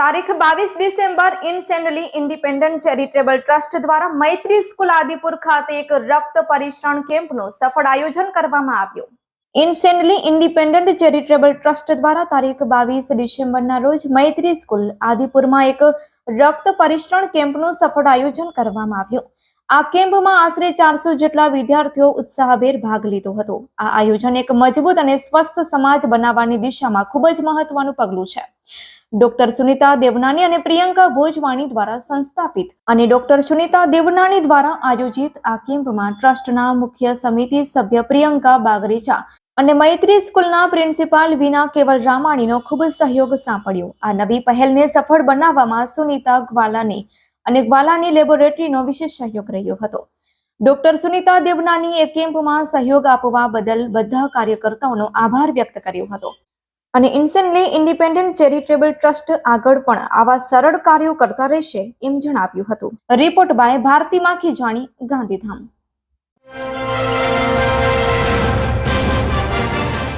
તારીખ બાવીસ ડિસેમ્બર ઇનસેન્ડલી ઇન્ડિપેન્ડન્ટ ચેરિટેબલ ટ્રસ્ટ દ્વારા મૈત્રી સ્કૂલ આદિપુર ખાતે એક રક્ત પરિશ્રણ કેમ્પનું સફળ આયોજન કરવામાં આવ્યું. ઇનસેન્ડલી ઇન્ડિપેન્ડન્ટ ચેરિટેબલ ટ્રસ્ટ દ્વારા તારીખ બાવીસ ડિસેમ્બરના રોજ મૈત્રી સ્કૂલ આદિપુરમાં એક રક્ત પરિશ્રણ કેમ્પનું સફળ આયોજન કરવામાં આવ્યું. આ કેમ્પમાં આશરે ચારસો જેટલા વિદ્યાર્થીઓ ઉત્સાહભેર ભાગ લીધો હતો. આ આયોજન એક મજબૂત અને સ્વસ્થ સમાજ બનાવવાની દિશામાં ખૂબ જ મહત્વનું પગલું છે. ડોક્ટર સુનિતા દેવનાની અને પ્રિયંકા ભોજવાણી દ્વારા સંસ્થાપિત અને ડોક્ટર સુનિતા દેવનાની દ્વારા આયોજિત આ કેમ્પમાં ટ્રસ્ટના મુખ્ય સમિતિ સભ્ય પ્રિયંકા બાગરેચા અને મૈત્રી સ્કૂલના પ્રિન્સિપાલ વિના કેવલ રામાણીનો ખૂબ સહયોગ સાંપડ્યો. આ નવી પહેલને સફળ બનાવવામાં સુનિતા ગ્વાલાની અને ગ્વાલાની લેબોરેટરીનો વિશેષ સહયોગ રહ્યો હતો. ડોક્ટર સુનિતા દેવનાની એ કેમ્પમાં સહયોગ આપવા બદલ બધા કાર્યકર્તાઓનો આભાર વ્યક્ત કર્યો હતો. અને ઇન્સેન્ટલી ઇન્ડિપેન્ડન્ટ ચેરિટેબલ ટ્રસ્ટ આગળ પણ આવા સરળ કાર્યો કરતા રહેશે એમ જણાવ્યું હતું. Report by Bharati Makhijani Gandhidham.